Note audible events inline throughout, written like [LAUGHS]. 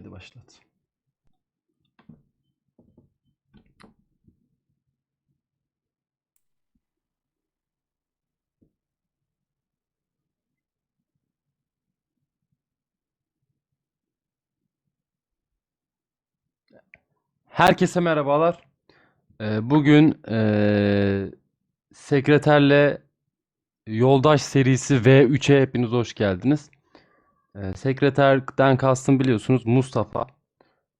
Haydi başlat. Herkese merhabalar. Ee, Bugün eee, sekreterle yoldaş serisi V3'e hepiniz hoş geldiniz. Ee, sekreterden kastım biliyorsunuz Mustafa.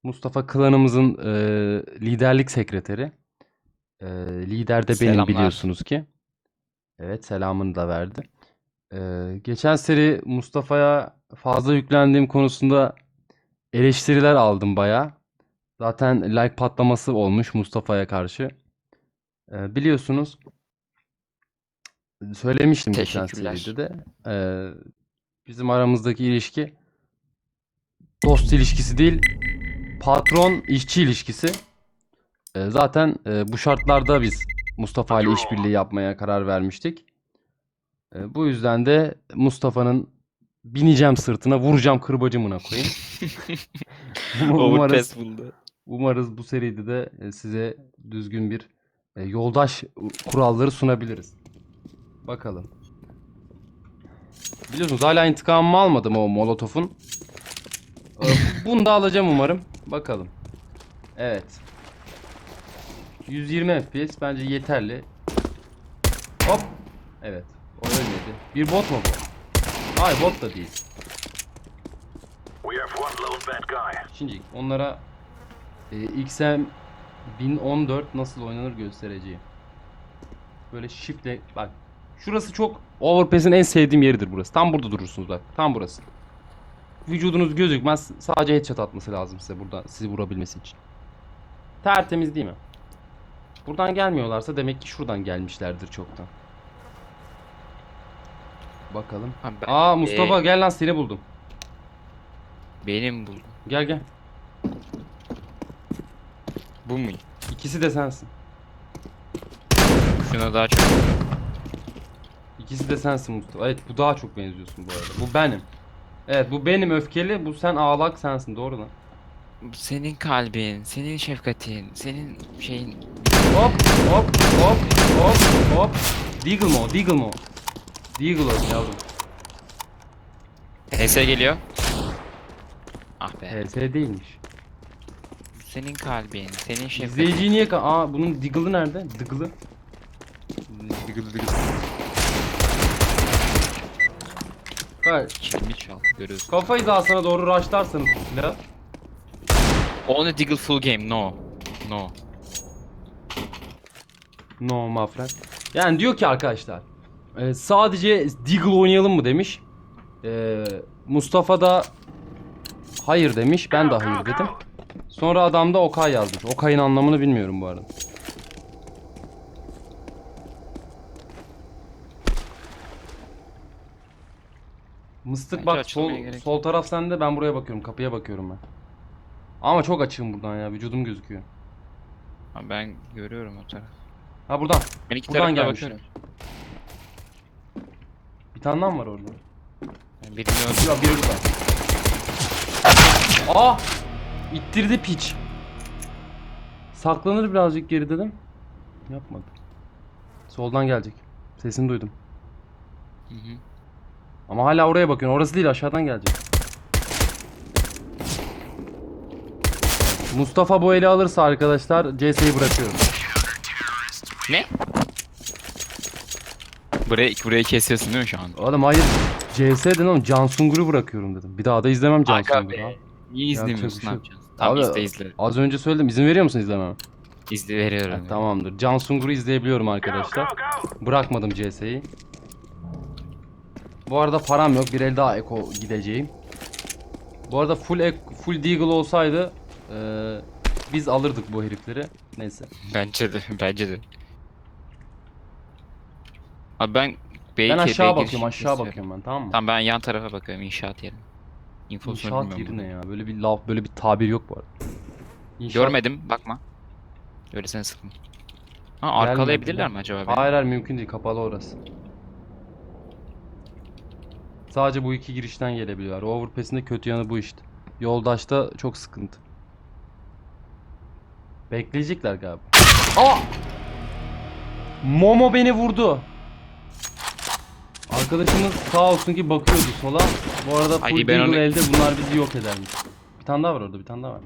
Mustafa klanımızın eee, liderlik sekreteri. Eee, lider de benim Selamlar. biliyorsunuz ki. Evet selamını da verdi. Eee, geçen seri Mustafa'ya fazla yüklendiğim konusunda eleştiriler aldım bayağı. Zaten like patlaması olmuş Mustafa'ya karşı. Ee, biliyorsunuz söylemiştim geçen Teşekkürler. seride de. Ee, bizim aramızdaki ilişki dost ilişkisi değil, patron işçi ilişkisi. Ee, zaten e, bu şartlarda biz Mustafa ile işbirliği yapmaya karar vermiştik. Ee, bu yüzden de Mustafa'nın bineceğim sırtına, vuracağım kırbacımına koyayım. [LAUGHS] Umarız. Umarız bu seride de e, size düzgün bir e, yoldaş kuralları sunabiliriz. Bakalım. Biliyorsunuz hala intikamımı almadım o Molotov'un. E, Bunu da alacağım umarım. Bakalım. Evet. 120 FPS bence yeterli. Hop. Evet. O ölmedi. Bir bot mu bu? Hayır bot da değil. Şimdi onlara e, XM 1014 nasıl oynanır göstereceğim. Böyle shiftle bak. Şurası çok Overpass'in en sevdiğim yeridir burası. Tam burada durursunuz bak. Tam burası. Vücudunuz gözükmez. Sadece headshot atması lazım size burada sizi vurabilmesi için. Tertemiz değil mi? Buradan gelmiyorlarsa demek ki şuradan gelmişlerdir çoktan. Bakalım. Ha, ben- Aa Mustafa Ee, gel lan seni buldum. benim buldum. Gel gel. Bu mu? İkisi de sensin. Şuna daha çok. İkisi de sensin Mustafa. Evet bu daha çok benziyorsun bu arada. Bu benim. Evet bu benim öfkeli, bu sen ağlak sensin doğru lan. Senin kalbin, senin şefkatin, senin şeyin. Hop hop hop hop hop. Deagle mo, Deagle mo. Deagle ol yavrum. HS geliyor. Ah be. HS değilmiş. Senin kalbin, senin şefkatin. İzleyiciyi niye ka- Aa bunun Deagle'ı nerede? Deagle'ı. Deagle Deagle. Hayır. Kilimi çal, görüyorsun. Kafayı daha sana doğru rushlarsanız bu silahı. Only Diggle full game, no. No. No my friend. Yani diyor ki arkadaşlar e, sadece Deagle oynayalım mı demiş. E, Mustafa da hayır demiş. Ben de hayır dedim. Sonra adam da Okay yazmış. Okay'ın anlamını bilmiyorum bu arada. Mıstık Bence bak açılmaya sol, gerek sol taraf sende ben buraya bakıyorum. Kapıya bakıyorum ben. Ama çok açığım buradan ya. Vücudum gözüküyor. Ha, ben görüyorum o taraf. Ha buradan. Ben iki Buradan tarafa bakıyorum. Bir tane daha mı var orada? Yani birini öldürdüm. Ya biri burada. Aa! İttirdi piç. Saklanır birazcık geri dedim. Yapmadı. Soldan gelecek. Sesini duydum. Hı hı. Ama hala oraya bakıyorsun. Orası değil aşağıdan gelecek. Mustafa bu eli alırsa arkadaşlar CS'yi bırakıyorum. Ne? Burayı, burayı kesiyorsun değil mi şu an? Oğlum hayır. CS dedim oğlum Can Sungur'u bırakıyorum dedim. Bir daha da izlemem Can Aga Sungur'u. be. Niye izlemiyorsun? şey Ne yapacaksın? Tamam Abi, izle izle. Az önce söyledim. İzin veriyor musun izlememe? İzle veriyorum. Ha, tamamdır. Can Sungur'u izleyebiliyorum arkadaşlar. Bırakmadım CS'yi. Bu arada param yok. Bir el daha Eko gideceğim. Bu arada full ek, full Deagle olsaydı eee, biz alırdık bu herifleri. Neyse. Bence de, bence de. Abi ben belki Ben aşağı bakıyorum, aşağı istiyorum. bakıyorum ben tamam mı? Tamam ben yan tarafa bakıyorum inşaat yeri. İnfosunu İnşaat yeri ne ya? Böyle bir laf, böyle bir tabir yok bu arada. İnşaat- Görmedim bakma. Öylesine sıkma. Ha arkalayabilirler mi acaba beni? Hayır hayır mümkün değil. Kapalı orası. Sadece bu iki girişten gelebiliyorlar. Overpass'in de kötü yanı bu işte. Yoldaşta çok sıkıntı. Bekleyecekler galiba. Aa! Momo beni vurdu. Arkadaşımız sağ olsun ki bakıyordu sola. Bu arada full ben onu- elde bunlar bizi yok edermiş. Bir tane daha var orada bir tane daha var.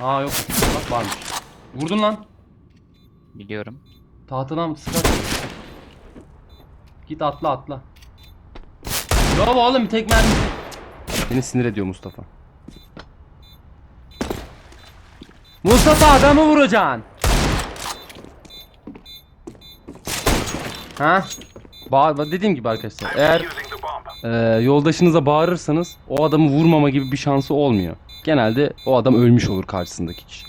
Aa yok. Bak varmış. Vurdun lan. Biliyorum. Tahtadan sıkar. Git atla atla. Bravo oğlum tek mermisi. Beni sinir ediyor Mustafa. Mustafa adamı vuracaksın. Ha? Bağır, dediğim gibi arkadaşlar eğer e, yoldaşınıza bağırırsanız o adamı vurmama gibi bir şansı olmuyor. Genelde o adam ölmüş olur karşısındaki kişi.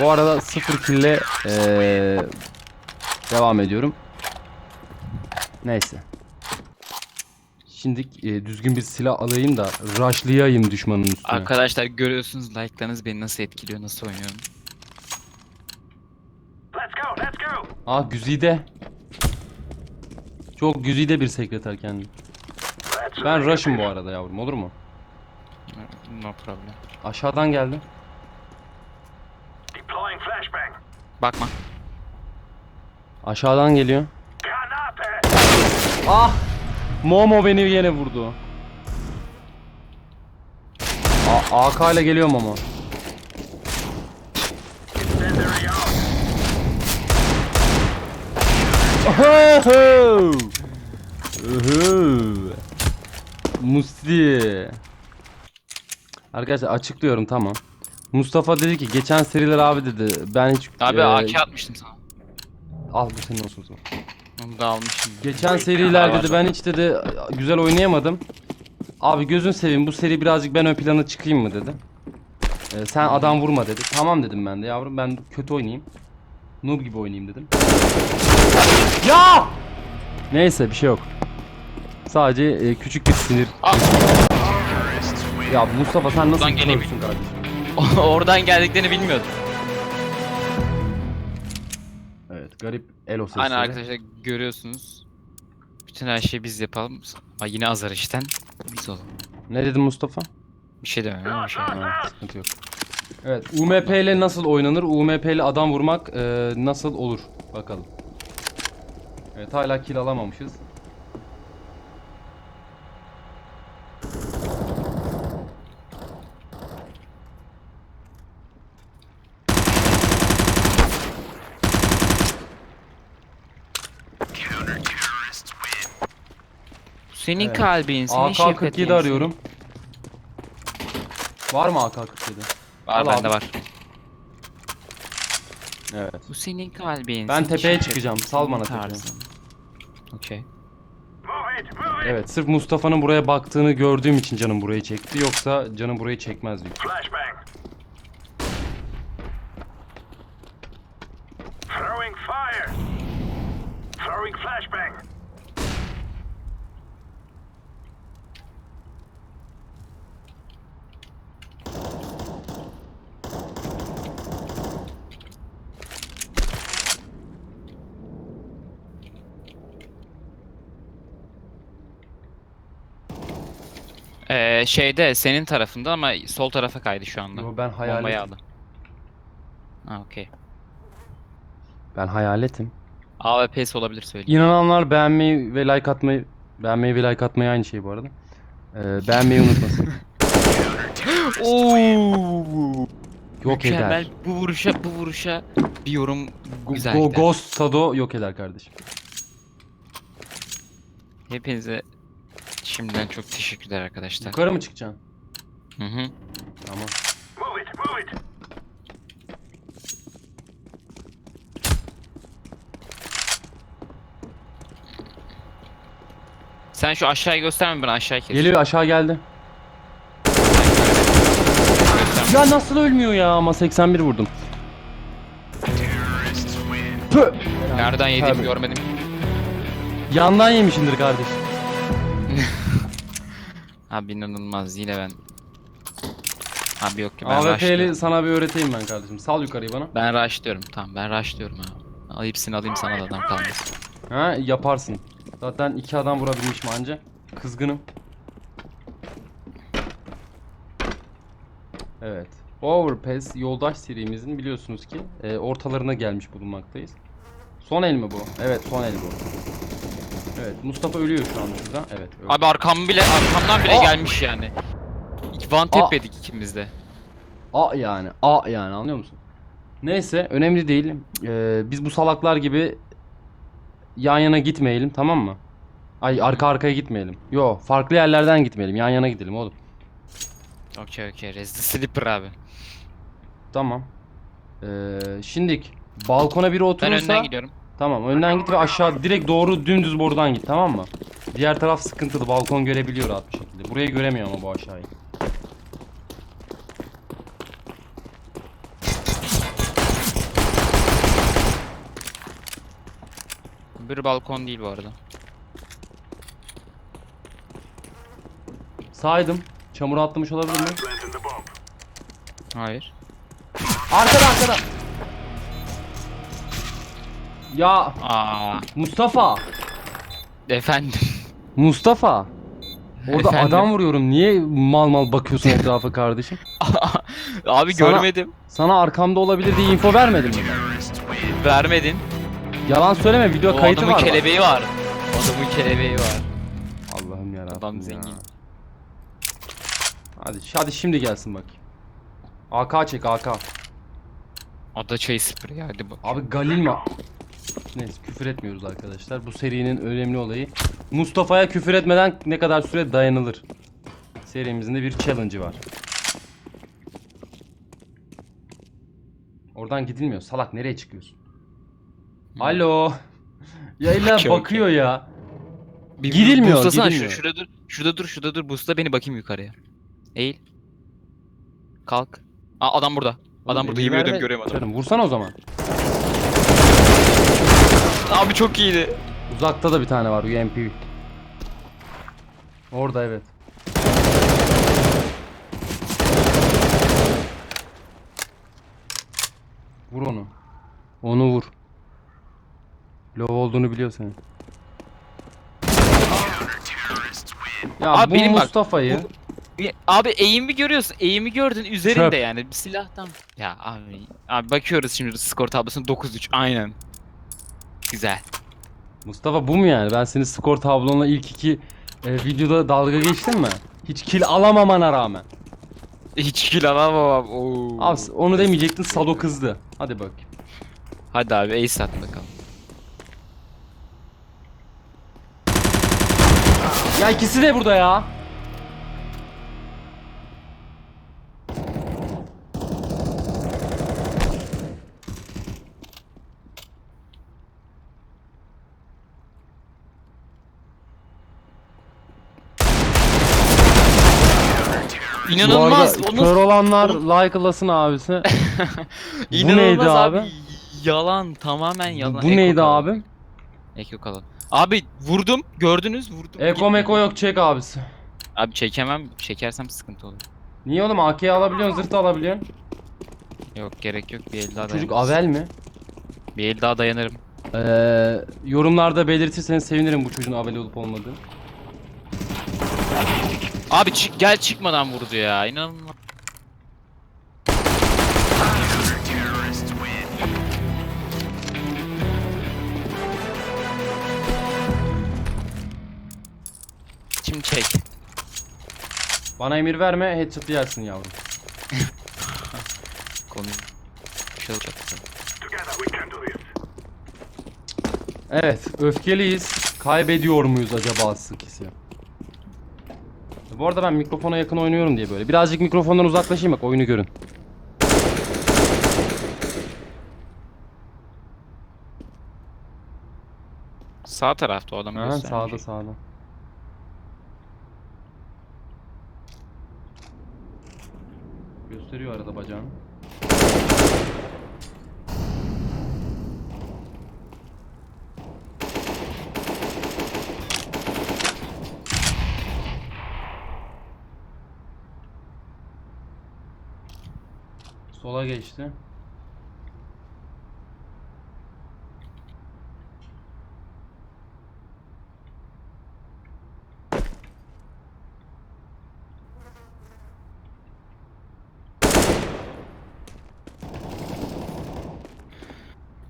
Bu arada sıfır kille e, devam ediyorum. Neyse. Şimdi e, düzgün bir silah alayım da rushlayayım düşmanın üstüne. Arkadaşlar görüyorsunuz like'larınız beni nasıl etkiliyor, nasıl oynuyorum. Let's go, let's go. Ah güzide. Çok güzide bir sekreter kendi. Ben rush'ım bu arada yavrum olur mu? No problem. Aşağıdan geldi. Deploying flashbang. Bakma. Aşağıdan geliyor. Ah! Momo beni yine vurdu. A AK ile geliyor Momo. Oho! Oho! Musti. Arkadaşlar açıklıyorum tamam. Mustafa dedi ki geçen seriler abi dedi ben hiç Abi e, AK atmıştım sana. al bu senin olsun. Onu da almışım. Geçen seriler dedi ben hiç dedi güzel oynayamadım. Abi gözün seveyim bu seri birazcık ben ön plana çıkayım mı dedi. Ee, sen adam vurma dedi. Tamam dedim ben de yavrum ben kötü oynayayım. Noob gibi oynayayım dedim. Ya! Neyse bir şey yok. Sadece e, küçük bir sinir. Ah! Ya Mustafa sen nasıl Buradan görürsün kardeşim? [LAUGHS] Oradan geldiklerini bilmiyordum. Evet garip elo sesleri. Aynen arkadaşlar görüyorsunuz. Bütün her şeyi biz yapalım. Ha, yine azar işten. Biz olalım. Ne dedin Mustafa? Bir şey demiyorum bir şey. Sıkıntı yok. Evet, UMP ile nasıl oynanır? UMP ile adam vurmak e, nasıl olur? Bakalım. Evet, hala kill alamamışız. Bu senin Evet. kalbin, senin AK-47 arıyorum. Var mı AK-47? Var Al bende abi. var. Evet. Bu senin kalbin. Ben senin tepeye şefkatin, çıkacağım, sal senin bana tepeye. tarzın. Okey. Evet, sırf Mustafa'nın buraya baktığını gördüğüm için canım burayı çekti. Yoksa canım burayı çekmez diyor. Flashbang. Throwing fire. Throwing flashbang. Ee, şeyde senin tarafında ama sol tarafa kaydı şu anda. Yo, ben Bombayı hayaletim. aldı. Ha okey. Ben hayaletim. AWP'si olabilir söyleyeyim. İnananlar beğenmeyi ve like atmayı beğenmeyi ve like atmayı aynı şey bu arada. Ee, beğenmeyi unutmasın. [LAUGHS] yok Mükemmel. eder. Bu vuruşa bu vuruşa bir yorum güzel Go- gider. Ghost Sado yok eder kardeşim. Hepinize şimdiden çok teşekkürler arkadaşlar. Yukarı mı çıkacaksın? Hı hı. Tamam. Move it, move it. Sen şu aşağıyı gösterme ben aşağıyı kes. Geliyor aşağı geldi. Gösterme. Ya nasıl ölmüyor ya ama 81 vurdum. Püh! Nereden yediğimi Tabii. görmedim. Yandan yemişindir kardeş. Abi inanılmaz yine ben. Abi yok ki ben AWP'li sana bir öğreteyim ben kardeşim. Sal yukarıyı bana. Ben rushlıyorum tamam ben rushlıyorum abi. Al alayım sana da adam kalmasın. Ha yaparsın. Zaten iki adam vurabilmişim anca. Kızgınım. Evet. Overpass yoldaş serimizin biliyorsunuz ki e, ortalarına gelmiş bulunmaktayız. Son el mi bu? Evet son el bu. Evet Mustafa ölüyor şu an şurada. Evet. öldü. Abi arkam bile arkamdan bile Aa! gelmiş yani. Aa! tap yedik ikimiz de. A yani. A yani anlıyor musun? Neyse önemli değil. Ee, biz bu salaklar gibi yan yana gitmeyelim tamam mı? Ay arka arkaya gitmeyelim. Yo farklı yerlerden gitmeyelim. Yan yana gidelim oğlum. Okey okey. Rez the Slipper abi. Tamam. Ee, şimdik balkona biri Ben oturursa önden gidiyorum. Tamam önden git ve aşağı direkt doğru dümdüz buradan git tamam mı? Diğer taraf sıkıntılı. Balkon görebiliyor rahat bir şekilde. Burayı göremiyor ama bu aşağıyı. Bir balkon değil bu arada. Saydım. Çamura atlamış olabilir mi? Hayır. Arkada arkada. Ya Aa, Mustafa. efendim. Mustafa. Orada Efendim? adam vuruyorum. Niye mal mal bakıyorsun etrafa kardeşim? [LAUGHS] abi Sana- görmedim. Sana arkamda olabilir diye info vermedim mi? Vermedin. Yalan söyleme video O kayıtı adamın var. bak. kelebeği var. Adamın kelebeği var. Allah'ım yarabbim Adam ya. zengin. Hadi, hadi şimdi gelsin bak. AK çek AK. Ada çayı spreyi hadi bak. Abi Galil mi? Neyse küfür etmiyoruz arkadaşlar. Bu serinin önemli olayı. Mustafa'ya küfür etmeden ne kadar süre dayanılır. Serimizin de bir challenge'ı var. Oradan gidilmiyor. Salak nereye çıkıyorsun? Alo. [LAUGHS] Ya illa Okey, bakıyor ya. Bir Gidilmiyor, boostlasana, gidilmiyor. Şu, şurada dur. Şurada dur, şurada dur. Boostla beni bakayım yukarıya. Eğil. Kalk. Aa adam burada. Adam burada Elini yemin ver ediyorum ve- görüyorum adamı. Canım vursana o zaman. Abi çok iyiydi. Uzakta da bir tane var UMP. Orada evet. Vur onu. Onu vur. Low olduğunu biliyor senin. Ya Abi bu benim bak, Mustafa'yı Abi eğimi görüyorsun. Eğimi gördün üzerinde Çöp. yani bir silahtan. Ya abi abi bakıyoruz şimdi skor tablosuna 9-3 aynen. Güzel. Mustafa bu mu yani? Ben senin skor tablonla ilk iki e, videoda dalga geçtim mi? Hiç kill alamamana rağmen. Hiç kill alamam. Oo. Abi onu demeyecektin Sado kızdı. Hadi bak. Hadi abi ace at bakalım. Ya ikisi de burada ya. Bu İnanılmaz. arada Onu kör olanlar like'lasın abisi. [LAUGHS] Bu İnanılmaz neydi abi. abi? Yalan tamamen yalan. Bu Eko neydi kalan. abim? Eko kalan. Abi vurdum gördünüz vurdum. Eko meko yok çek abisi. Abi çekemem çekersem sıkıntı olur. Niye oğlum AK'yi alabiliyorsun zırt alabiliyorsun. Yok gerek yok bir el daha Çocuk avel mi? Bir el daha dayanırım. Ee, yorumlarda belirtirseniz sevinirim bu çocuğun avel olup olmadığını. Abi çık gel çıkmadan vurdu ya inanılmaz. Şimdi çek. Bana emir verme headshot yersin yavrum. [LAUGHS] Konu. Şey do this. Evet öfkeliyiz. Kaybediyor muyuz acaba sıkısı? Bu arada ben mikrofona yakın oynuyorum diye böyle. Birazcık mikrofondan uzaklaşayım bak oyunu görün. Sağ tarafta o adam göstermiş. sağda sağda. Gösteriyor arada bacağını. Sola geçti.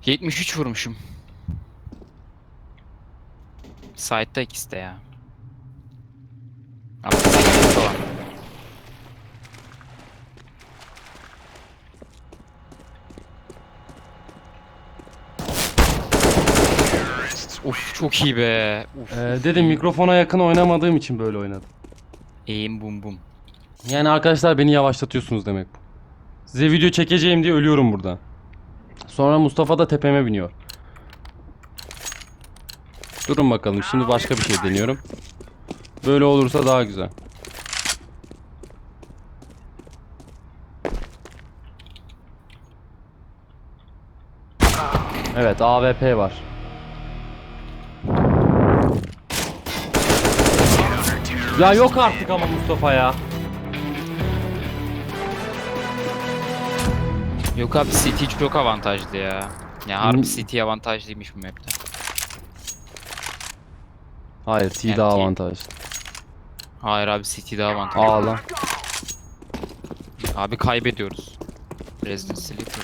Yetmiş üç vurmuşum. Site'da ikisi de ya. Çok iyi be. Uf, Ee, uf, dedim iyi. mikrofona yakın oynamadığım için böyle oynadım. Eğim bum bum. Yani arkadaşlar beni yavaşlatıyorsunuz demek bu. Size video çekeceğim diye ölüyorum burada. Sonra Mustafa da tepeme biniyor. Durun bakalım şimdi başka bir şey deniyorum. Böyle olursa daha güzel. Evet AWP var. Ya yok artık ama Mustafa ya. Yok abi CT çok avantajlı ya. Ya harbi Hmm. CT avantajlıymış bu map'te. Hayır T Yani daha T- avantajlı. Hayır abi CT daha avantajlı. Ağla. Abi kaybediyoruz. Resident Sleeper.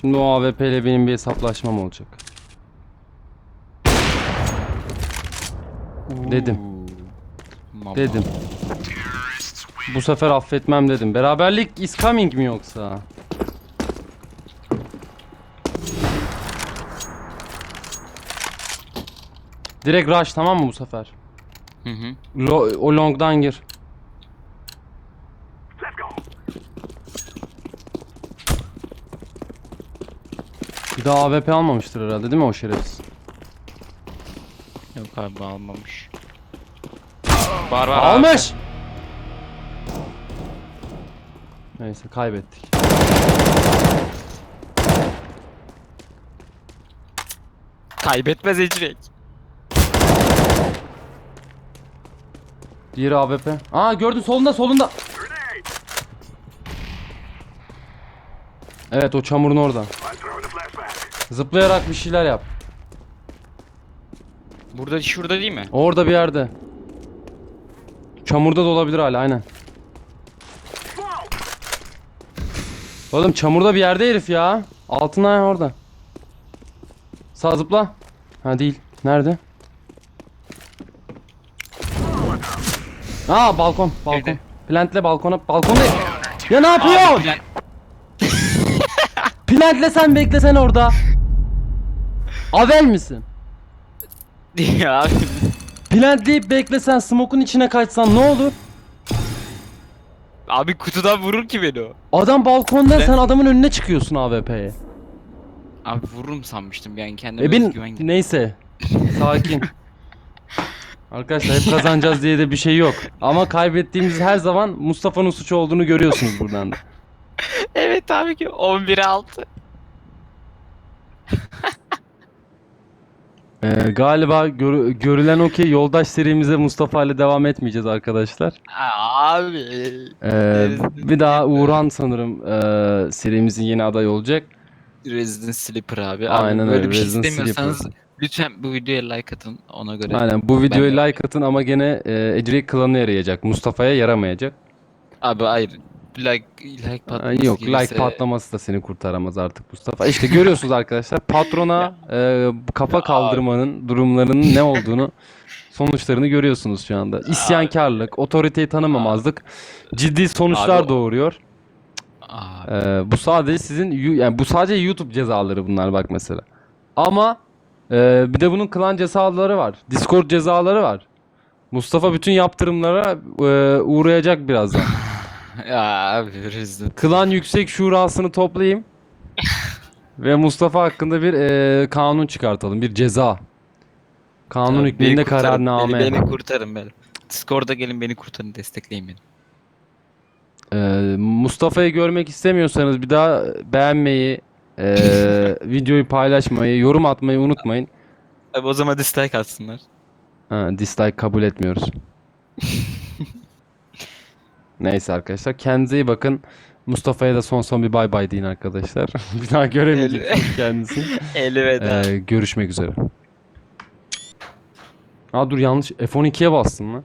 Şimdi o AWP ile benim bir hesaplaşmam olacak. Dedim. Mama. Dedim. Bu sefer affetmem dedim. Beraberlik is coming mi yoksa? Direkt rush tamam mı bu sefer? Hı hı. Lo- o long'dan gir. Bir daha AWP almamıştır herhalde değil mi o şerefsiz? Yok abi almamış. Var var. Almış! Neyse kaybettik. Kaybetmez Ecrek. Diğeri AWP. Aa gördün solunda solunda. Evet o çamurun orada. Zıplayarak bir şeyler yap. Burada şurada değil mi? Orada bir yerde. Çamurda da olabilir hala aynen. Oğlum çamurda bir yerde herif ya. Altına orada. Sağ zıpla. Ha değil. Nerede? Aa balkon. Balkon. Nerede? Plantle balkona. Balkonda. Ya ne yapıyorsun? Plan- Plantle [LAUGHS] sen beklesen orada. Avel misin? [LAUGHS] ya abi. Plantleyip beklesen smoke'un içine kaçsan ne olur? Abi kutudan vurur ki beni o. Adam balkonda Ben- sen adamın önüne çıkıyorsun AWP'ye. Abi vururum sanmıştım yani kendime E bin özgüven neyse. Sakin. Arkadaşlar hep kazanacağız diye de bir şey yok. Ama kaybettiğimiz her zaman Mustafa'nın suçu olduğunu görüyorsunuz buradan da. Evet abi ki 11'e 6. Ee, galiba gör- görülen o ki yoldaş serimize Mustafa ile devam etmeyeceğiz arkadaşlar. Abi. Ee, bir daha Uğurhan sanırım ee, serimizin yeni aday olacak. Resident Sleeper abi. Aynen abi böyle öyle, bir şey Resident istemiyorsanız lütfen bu videoya like atın ona göre. Aynen bu videoya like atın ama gene e, Ecrik klanı yarayacak. Mustafa'ya yaramayacak. Abi hayır. Like like patlaması yok gelirse- like patlaması da seni kurtaramaz artık Mustafa. İşte görüyorsunuz arkadaşlar patrona [LAUGHS] e, kafa Ya kaldırmanın durumlarının ne olduğunu sonuçlarını görüyorsunuz şu anda. İsyankarlık, otoriteyi tanımamazlık ciddi sonuçlar Abi doğuruyor. Abi. E, bu sadece sizin yani bu sadece YouTube cezaları bunlar bak mesela. Ama e, bir de bunun klan cezaları var. Discord cezaları var. Mustafa bütün yaptırımlara e, uğrayacak birazdan. Ya abi Resident. Klan Yüksek Şurası'nı toplayayım. [LAUGHS] Ve Mustafa hakkında bir e, kanun çıkartalım. Bir ceza. Kanun Abi hükmünde beni kurtarın, kararname. Beni, beni kurtarın beni. Discord'a gelin beni kurtarın destekleyin beni. E, Mustafa'yı görmek istemiyorsanız bir daha beğenmeyi, e, [LAUGHS] videoyu paylaşmayı, yorum atmayı unutmayın. Abi o zaman dislike atsınlar. Ha, dislike kabul etmiyoruz. [LAUGHS] Neyse arkadaşlar kendinize iyi bakın. Mustafa'ya da son son bir bay bay deyin arkadaşlar. [LAUGHS] bir daha göremeyeceksiniz kendisini. [LAUGHS] Elveda. Ee, görüşmek üzere. Aa dur yanlış F12'ye bastım lan.